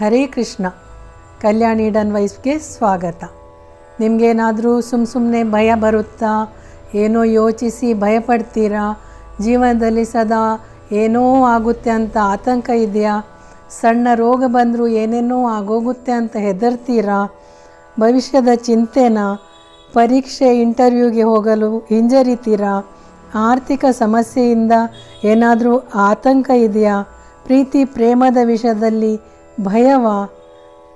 ಹರೇ Krishna. Kalyan Eden ವೈಫ್ಗೆ ಸ್ವಾಗತ. ನಿಮಗೇನಾದರೂ ಸುಮ್ಮ ಸುಮ್ಮನೆ ಭಯ ಬರುತ್ತಾ? ಏನೋ ಯೋಚಿಸಿ ಭಯಪಡ್ತೀರಾ? ಜೀವನದಲ್ಲಿ ಸದಾ ಏನೋ ಆಗುತ್ತೆ ಅಂತ ಆತಂಕ ಇದೆಯಾ? ಸಣ್ಣ ರೋಗ ಬಂದರೂ ಏನೇನೋ ಆಗೋಗುತ್ತೆ ಅಂತ ಹೆದರ್ತೀರಾ? ಭವಿಷ್ಯದ ಚಿಂತೆನಾ? ಪರೀಕ್ಷೆ, ಇಂಟರ್ವ್ಯೂಗೆ ಹೋಗಲು ಹಿಂಜರಿತೀರಾ? ಆರ್ಥಿಕ ಸಮಸ್ಯೆಯಿಂದ ಏನಾದರೂ ಆತಂಕ ಇದೆಯಾ? ಪ್ರೀತಿ, ಪ್ರೇಮದ ವಿಷಯದಲ್ಲಿ ಭಯವ.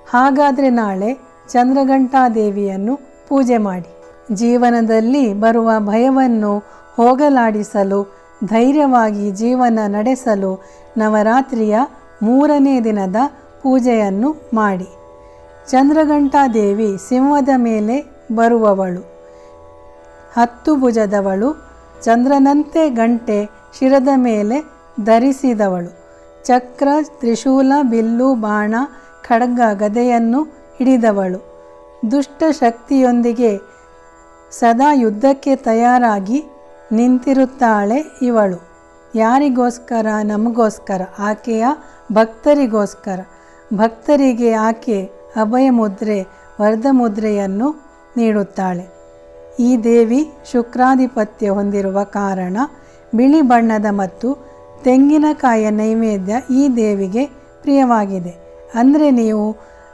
ಹಾಗಾದರೆ ನಾಳೆ ಚಂದ್ರಘಂಟಾದೇವಿಯನ್ನು ಪೂಜೆ ಮಾಡಿ. ಜೀವನದಲ್ಲಿ ಬರುವ ಭಯವನ್ನು ಹೋಗಲಾಡಿಸಲು, ಧೈರ್ಯವಾಗಿ ಜೀವನ ನಡೆಸಲು ನವರಾತ್ರಿಯ ಮೂರನೇ ದಿನದ ಪೂಜೆಯನ್ನು ಮಾಡಿ. ಚಂದ್ರಘಂಟಾದೇವಿ ಸಿಂಹದ ಮೇಲೆ ಬರುವವಳು. ಹತ್ತು ಭುಜದವಳು. ಚಂದ್ರನಂತೆ ಗಂಟೆ ಶಿರದ ಮೇಲೆ ಧರಿಸಿದವಳು. ಚಕ್ರ, ತ್ರಿಶೂಲ, ಬಿಲ್ಲು, ಬಾಣ ಖಡ್ಗ ಗದೆಯನ್ನು ಹಿಡಿದವಳು. ದುಷ್ಟ ಶಕ್ತಿಯೊಂದಿಗೆ ಸದಾ ಯುದ್ಧಕ್ಕೆ ತಯಾರಾಗಿ ನಿಂತಿರುತ್ತಾಳೆ ಇವಳು. ಯಾರಿಗೋಸ್ಕರ? ನಮಗೋಸ್ಕರ. ಆಕೆಯ ಭಕ್ತರಿಗೋಸ್ಕರ. ಭಕ್ತರಿಗೆ ಆಕೆ ಅಭಯ ಮುದ್ರೆ ವರ್ಧ ಮುದ್ರೆಯನ್ನು ನೀಡುತ್ತಾಳೆ. ಈ ದೇವಿ ಶುಕ್ರಾಧಿಪತ್ಯ ಹೊಂದಿರುವ ಕಾರಣ ಬಿಳಿ ಬಣ್ಣದ ಮತ್ತು ತೆಂಗಿನಕಾಯಿಯ ನೈವೇದ್ಯ ಈ ದೇವಿಗೆ ಪ್ರಿಯವಾಗಿದೆ. ಅಂದರೆ ನೀವು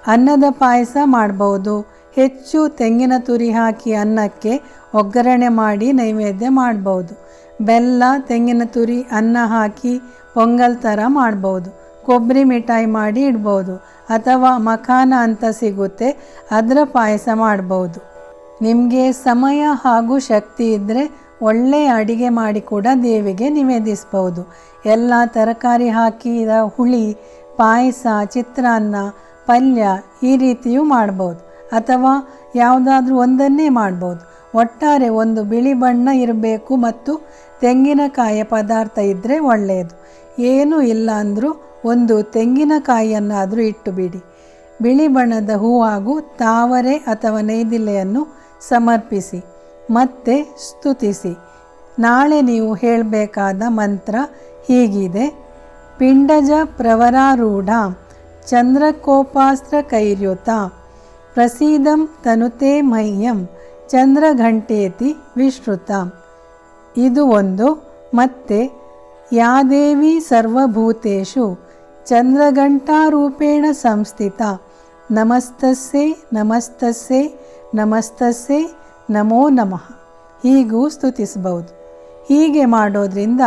ಅನ್ನದ ಪಾಯಸ ಮಾಡಬಹುದು ಹೆಚ್ಚು ತೆಂಗಿನ ತುರಿ ಹಾಕಿ ಅನ್ನಕ್ಕೆ ಒಗ್ಗರಣೆ ಮಾಡಿ ನೈವೇದ್ಯ ಮಾಡಬಹುದು ಬೆಲ್ಲ, ತೆಂಗಿನ ತುರಿ, ಅನ್ನ ಹಾಕಿ ಪೊಂಗಲ್ ಥರ ಮಾಡ್ಬೋದು. ಕೊಬ್ಬರಿ ಮಿಠಾಯಿ ಮಾಡಿ ಇಡ್ಬೋದು. ಅಥವಾ ಮಖಾನ ಅಂತ ಸಿಗುತ್ತೆ, ಅದರ ಪಾಯಸ ಮಾಡ್ಬೋದು. ನಿಮಗೆ ಸಮಯ ಹಾಗೂ ಶಕ್ತಿ ಇದ್ದರೆ ಒಳ್ಳೆಯ ಅಡಿಗೆ ಮಾಡಿ ಕೂಡ ದೇವಿಗೆ ನಿವೇದಿಸ್ಬೋದು ಎಲ್ಲ ತರಕಾರಿ ಹಾಕಿದ ಹುಳಿ, ಪಾಯಸ, ಚಿತ್ರಾನ್ನ, ಪಲ್ಯ ಈ ರೀತಿಯೂ ಮಾಡ್ಬೋದು ಅಥವಾ ಯಾವುದಾದ್ರೂ ಒಂದನ್ನೇ ಮಾಡ್ಬೋದು ಒಟ್ಟಾರೆ ಒಂದು ಬಿಳಿ ಬಣ್ಣ ಇರಬೇಕು ಮತ್ತು ತೆಂಗಿನಕಾಯಿಯ ಪದಾರ್ಥ ಇದ್ದರೆ ಒಳ್ಳೆಯದು. ಏನೂ ಇಲ್ಲ ಅಂದರೂ ಒಂದು ತೆಂಗಿನಕಾಯಿಯನ್ನಾದರೂ ಇಟ್ಟು ಬಿಡಿ ಬಿಳಿ ಬಣ್ಣದ ಹೂ ಹಾಗೂ ತಾವರೆ ಅಥವಾ ನೈದಿಲೆಯನ್ನು ಸಮರ್ಪಿಸಿ. ಮತ್ತೆ ಸ್ತುತಿಸಿ. ನಾಳೆ ನೀವು ಹೇಳಬೇಕಾದ ಮಂತ್ರ ಹೀಗಿದೆ. ಪಿಂಡಜ ಪ್ರವರಾರೂಢ ಚಂದ್ರಕೋಪಾಸ್ತ್ರ ಕೈರ್ಯುತ ಪ್ರಸೀದಂ ತನುತೆ ಮಹ್ಯಂ ಚಂದ್ರಘಂಟೇತಿ ವಿಶ್ರುತ. ಇದು ಒಂದು. ಮತ್ತೆ ಯಾದೇವಿ ಸರ್ವಭೂತೇಷು ಚಂದ್ರಘಂಟಾರೂಪೇಣ ಸಂಸ್ಥಿತ ನಮಸ್ತಸ್ಸೆ ನಮಸ್ತಸ್ಸೆ ನಮಸ್ತಸ್ಸೆ ನಮೋ ನಮಃ. ಹೀಗೂ ಸ್ತುತಿಸಬಹುದು. ಹೀಗೆ ಮಾಡೋದ್ರಿಂದ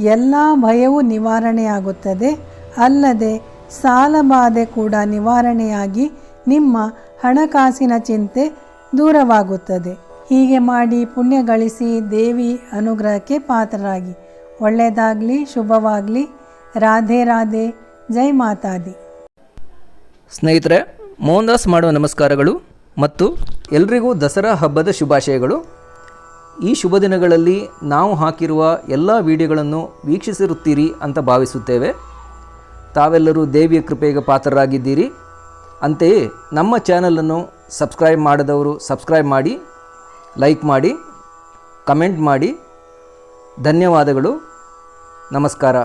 ಎಲ್ಲ ಭಯವೂ ನಿವಾರಣೆಯಾಗುತ್ತದೆ. ಅಲ್ಲದೆ ಸಾಲಬಾಧೆ ಕೂಡ ನಿವಾರಣೆಯಾಗಿ ನಿಮ್ಮ ಹಣಕಾಸಿನ ಚಿಂತೆ ದೂರವಾಗುತ್ತದೆ. ಹೀಗೆ ಮಾಡಿ ಪುಣ್ಯ ಗಳಿಸಿ ದೇವಿ ಅನುಗ್ರಹಕ್ಕೆ ಪಾತ್ರರಾಗಿ. ಒಳ್ಳೆಯದಾಗಲಿ, ಶುಭವಾಗಲಿ. ರಾಧೆ ರಾಧೆ. ಜೈ ಮಾತಾದಿ. ಸ್ನೇಹಿತರೆ, ಮೋಹನ್ದಾಸ್ ಮಾಡುವ ನಮಸ್ಕಾರಗಳು. ಮತ್ತು ಎಲ್ರಿಗೂ ದಸರಾ ಹಬ್ಬದ ಶುಭಾಶಯಗಳು. ಈ ಶುಭ ದಿನಗಳಲ್ಲಿ ನಾವು ಹಾಕಿರುವ ಎಲ್ಲ ವಿಡಿಯೋಗಳನ್ನು ವೀಕ್ಷಿಸಿರುತ್ತೀರಿ ಅಂತ ಭಾವಿಸುತ್ತೇವೆ. ತಾವೆಲ್ಲರೂ ದೇವಿಯ ಕೃಪೆಗೆ ಪಾತ್ರರಾಗಿದ್ದೀರಿ. ಅಂತೆಯೇ ನಮ್ಮ ಚಾನಲನ್ನು ಸಬ್ಸ್ಕ್ರೈಬ್ ಮಾಡದವರು ಸಬ್ಸ್ಕ್ರೈಬ್ ಮಾಡಿ ಲೈಕ್ ಮಾಡಿ ಕಮೆಂಟ್ ಮಾಡಿ. ಧನ್ಯವಾದಗಳು. ನಮಸ್ಕಾರ.